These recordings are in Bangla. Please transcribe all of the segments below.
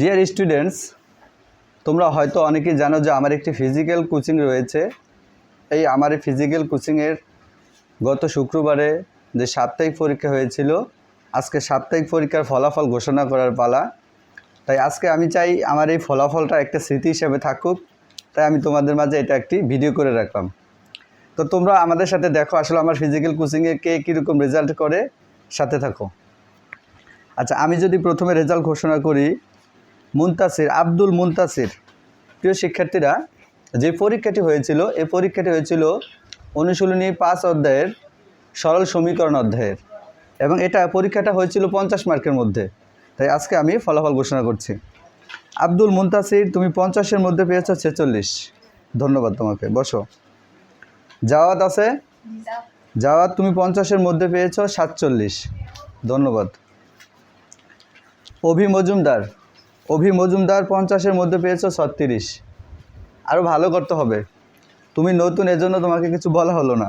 ডিয়ার স্টুডেন্টস তোমরা হয়তো অনেকেই জানো যে আমার একটি ফিজিক্যাল কোচিং রয়েছে। এই আমার এই ফিজিক্যাল কোচিংয়ের গত শুক্রবারে যে সাপ্তাহিক পরীক্ষা হয়েছিল, আজকে সাপ্তাহিক পরীক্ষার ফলাফল ঘোষণা করার পালা। তাই আজকে আমি চাই আমার এই ফলাফলটা একটা স্মৃতি হিসেবে থাকুক, তাই আমি তোমাদের মাঝে এটা একটি ভিডিও করে রাখলাম। তো তোমরা আমাদের সাথে দেখো আসলে আমার ফিজিক্যাল কোচিংয়ে কে কীরকম রেজাল্ট করে, সাথে থাকো। আচ্ছা আমি যদি প্রথমে রেজাল্ট ঘোষণা করি মুনতাসির, আব্দুল মুনতাসির। প্রিয় শিক্ষার্থীরা, যে পরীক্ষাটি হয়েছিল, এই পরীক্ষাটি হয়েছিল অনুশীলনী পাঁচ অধ্যায়ের সরল সমীকরণ অধ্যায়ের। এবং এটা পরীক্ষাটা হয়েছিল পঞ্চাশ মার্কের মধ্যে। তাই আজকে আমি ফলাফল ঘোষণা করছি। আব্দুল মুনতাসির, তুমি পঞ্চাশের মধ্যে পেয়েছ ছেচল্লিশ। ধন্যবাদ তোমাকে। বসো। জাওয়াত আছে? জাওয়াত, তুমি পঞ্চাশের মধ্যে পেয়েছ সাতচল্লিশ। ধন্যবাদ। অভি মজুমদার অভি মজুমদার পঞ্চাশের মধ্যে পেয়েছ ছত্রিশ। আরও ভালো করতে হবে। তুমি নতুন, এজন্য তোমাকে কিছু বলা হলো না।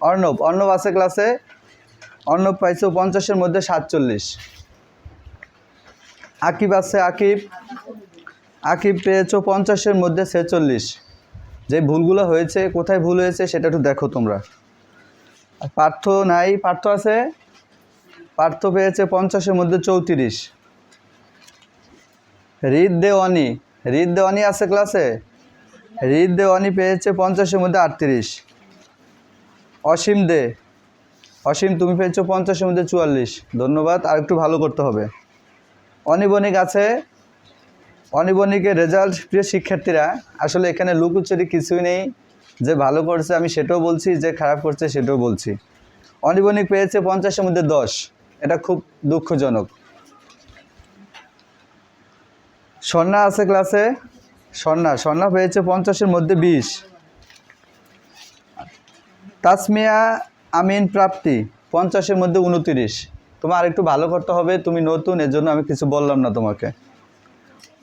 অর্ণব অর্ণব আছে ক্লাসে অর্ণব পাইছো পঞ্চাশের মধ্যে সাতচল্লিশ। আকিব আছে, আকিব। আকিব পেয়েছ পঞ্চাশের মধ্যে ছেচল্লিশ। যে ভুলগুলো হয়েছে, কোথায় ভুল হয়েছে, সেটা একটু দেখো তোমরা। পার্থ নাই, পার্থ আছে? পার্থ পেয়েছে পঞ্চাশের মধ্যে চৌত্রিশ। হৃদ দেওয়ানি হৃদ দেওয়ানি আছে ক্লাসে হৃদ দেওয়ানি পেয়েছে পঞ্চাশের মধ্যে আটত্রিশ। অসীম দে। অসীম, তুমি পেয়েছ পঞ্চাশের মধ্যে চুয়াল্লিশ। ধন্যবাদ, আর একটু ভালো করতে হবে। অনিবণিক আছে। অনিবণিকের রেজাল্ট প্রিয় শিক্ষার্থীরা, আসলে এখানে লুকুচুরি কিছুই নেই। যে ভালো করছে, আমি সেটাও বলছি, যে খারাপ করছে, সেটাও বলছি। অনিবণিক পেয়েছে পঞ্চাশের মধ্যে দশ। এটা খুব দুঃখজনক। স্বর্ণা আছে ক্লাসে স্বর্ণা স্বর্ণা পেয়েছে পঞ্চাশের মধ্যে বিশ। তাসমিয়া আমিন প্রাপ্তি, পঞ্চাশের মধ্যে উনতিরিশ। তোমার আরেকটু ভালো করতে হবে, তুমি নতুন এর জন্য আমি কিছু বললাম না তোমাকে।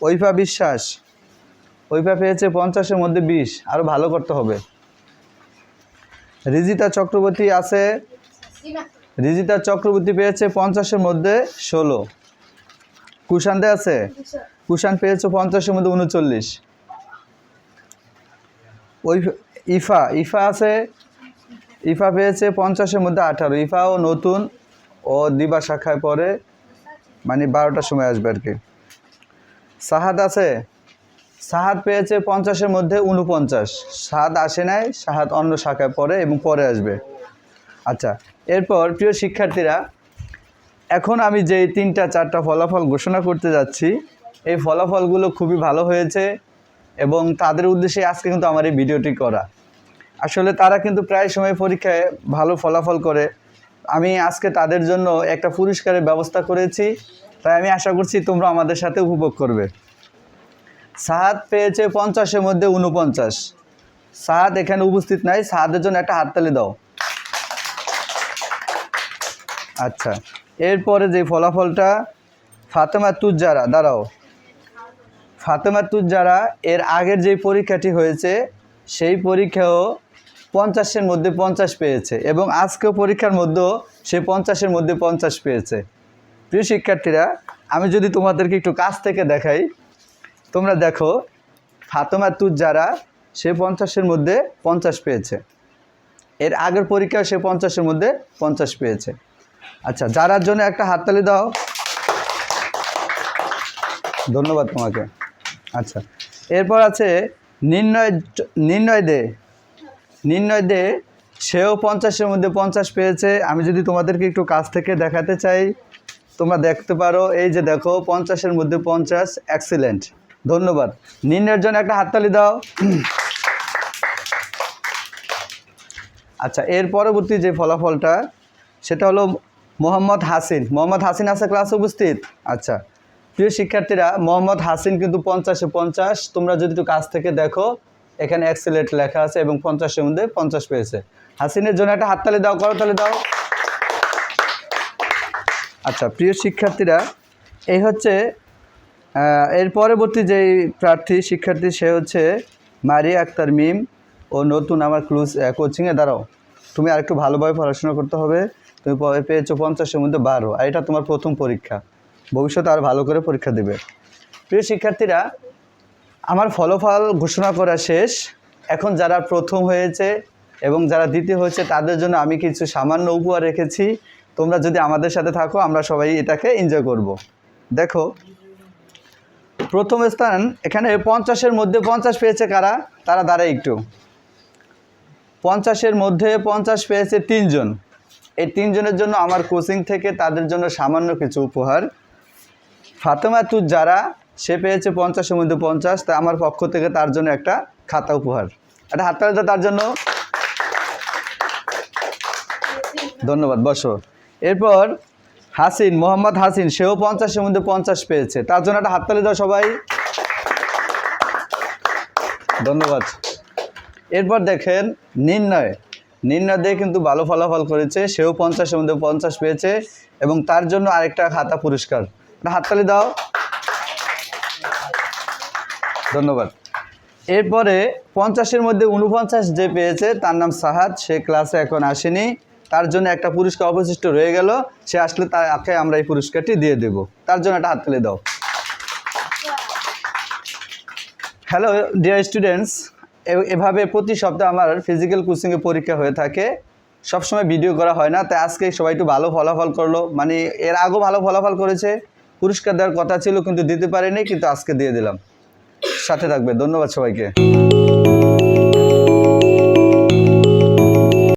ঐফা বিশ্বাস ঐফা পেয়েছে পঞ্চাশের মধ্যে বিশ আরও ভালো করতে হবে। রিজিতা চক্রবর্তী আছে, রিজিতা চক্রবর্তী পেয়েছে পঞ্চাশের মধ্যে ষোলো। কুশান্তে আছে? কুশান পেয়েছে পঞ্চাশের মধ্যে উনচল্লিশ। ওই ইফা ইফা আছে, ইফা পেয়েছে পঞ্চাশের মধ্যে আঠারো। ইফাও নতুন, ও দিবা শাখায় পরে মানে বারোটার সময় আসবে আর কি। সাহাদ আছে, সাহাদ পেয়েছে পঞ্চাশের মধ্যে উনপঞ্চাশ। সাহাদ আসে নাই, সাহাদ অন্য শাখায় পড়ে এবং পরে আসবে। আচ্ছা এরপর প্রিয় শিক্ষার্থীরা, এখন আমি যেই তিনটা, চারটা ফলাফল ঘোষণা করতে যাচ্ছি এই ফলাফলগুলো খুবই ভালো হয়েছে এবং তাদের উদ্দেশ্যে আজকে কিন্তু আমার এই ভিডিওটি করা। আসলে তারা কিন্তু প্রায় সময় পরীক্ষায় ভালো ফলাফল করে। আমি আজকে তাদের জন্য একটা পুরস্কারের ব্যবস্থা করেছি। তাই আমি আশা করছি তোমরা আমাদের সাথে উপভোগ করবে। সাহাদ পেয়েছে পঞ্চাশের মধ্যে উনপঞ্চাশ সাহাদ এখানে উপস্থিত নাই। সাহাদের জন্য একটা হাততালি দাও। আচ্ছা। এরপরে যে ফলাফলটা, ফাতেমা তুজ্জারা দাঁড়াও। ফাতেমা তুজ্জারা এর আগের যে পরীক্ষাটি হয়েছে, সেই পরীক্ষাও পঞ্চাশের মধ্যে পঞ্চাশ পেয়েছে এবং আজকেও পরীক্ষার মধ্যেও সে পঞ্চাশের মধ্যে পঞ্চাশ পেয়েছে। প্রিয় শিক্ষার্থীরা, আমি যদি তোমাদেরকে একটু কাছ থেকে দেখাই, তোমরা দেখো ফাতেমা তুজ্জারা সে পঞ্চাশের মধ্যে পঞ্চাশ পেয়েছে। এর আগের পরীক্ষায় সে পঞ্চাশের মধ্যে পঞ্চাশ পেয়েছে। আচ্ছা যারার জন্য একটা হাততালি দাও। ধন্যবাদ তোমাকে। আচ্ছা। এরপর আছে নির্ণয় নির্ণয় দে। নির্ণয় দে, সেও পঞ্চাশের মধ্যে পঞ্চাশ পেয়েছে। আমি যদি তোমাদেরকে একটু কাছ থেকে দেখাতে চাই, তোমরা দেখতে পারো, এই যে দেখো, পঞ্চাশের মধ্যে পঞ্চাশ এক্সিলেন্ট ধন্যবাদ। নির্ণয়ের জন্য একটা হাততালি দাও। আচ্ছা এর পরবর্তী যে ফলাফলটা, সেটা হলো মোহাম্মদ হাসিন। মোহাম্মদ হাসিন আছে ক্লাসে উপস্থিত? আচ্ছা। প্রিয় শিক্ষার্থীরা, মোহাম্মদ হাসিন কিন্তু পঞ্চাশে পঞ্চাশ। তোমরা যদি একটু কাছ থেকে দেখো, এখানে অ্যাক্সিলেট লেখা আছে এবং পঞ্চাশের মধ্যে পঞ্চাশ পেয়েছে। হাসিনের জন্য একটা হাততালি দাও করতালি দাও। আচ্ছা প্রিয় শিক্ষার্থীরা, এই হচ্ছে এর পরবর্তী যেই প্রার্থী, শিক্ষার্থী, সে হচ্ছে মারিয়া আক্তার মিম ও নতুন আমার ক্লুজ কোচিংয়ে দাঁড়াও, তুমি আরেকটু ভালোভাবে পড়াশোনা করতে হবে। তুমি পেয়েছ পঞ্চাশের মধ্যে বারো, আর এটা তোমার প্রথম পরীক্ষা। ভবিষ্যতে আর ভালো করে পরীক্ষা দেবে। প্রিয় শিক্ষার্থীরা, আমার ফলাফল ঘোষণা করা শেষ। এখন যারা প্রথম হয়েছে এবং যারা দ্বিতীয় হয়েছে, তাদের জন্য আমি কিছু সামান্য উপহার রেখেছি। তোমরা যদি আমাদের সাথে থাকো, আমরা সবাই এটাকে এনজয় করব। দেখো, প্রথম স্থান এখানে পঞ্চাশের মধ্যে পঞ্চাশ পেয়েছে কারা? তারা দাঁড়ায় একটু। পঞ্চাশের মধ্যে পঞ্চাশ পেয়েছে তিনজন। এই তিনজনের জন্য আমার কোচিং থেকে তাদের জন্য সামান্য কিছু উপহার। ফাতেমা তুজ যারা, সে পেয়েছে পঞ্চাশের মধ্যে পঞ্চাশ, তা আমার পক্ষ থেকে তার জন্য একটা খাতা উপহার। একটা হাততালি দাও তার জন্য। ধন্যবাদ, বসো। এরপর হাসিন, মোহাম্মদ হাসিন, সেও পঞ্চাশের মধ্যে পঞ্চাশ পেয়েছে। তার জন্য একটা হাততালি দাও সবাই। ধন্যবাদ। এরপর দেখেন নির্ণয়। নির্ণয় দিয়ে কিন্তু ভালো ফলাফল করেছে। সেও পঞ্চাশের মধ্যে পঞ্চাশ পেয়েছে এবং তার জন্য আরেকটা খাতা পুরস্কার। হাততালি দাও। ধন্যবাদ। এরপরে পঞ্চাশের মধ্যে উনপঞ্চাশ যে পেয়েছে, তার নাম সাহাদ। সে ক্লাসে এখন আসেনি। তার জন্য একটা পুরস্কার অবশিষ্ট রয়ে গেল। সে আসলে তাকে আমরা এই পুরস্কারটি দিয়ে দেব। তার জন্য একটা হাততালি দাও। হ্যালো ডিয়ার স্টুডেন্টস এভাবে প্রতি সপ্তাহে আমার ফিজিক্যাল কোচিংয়ে পরীক্ষা হয়ে থাকে। সবসময় ভিডিও করা হয় না, তাই আজকে সবাই একটু ভালো ফলাফল করল। মানে এর আগেও ভালো ফলাফল করেছে। পুরস্কার দেওয়ার কথা ছিল, কিন্তু দিতে পারিনি, কিন্তু আজকে দিয়ে দিলাম। সাথে থাকবে। ধন্যবাদ সবাইকে।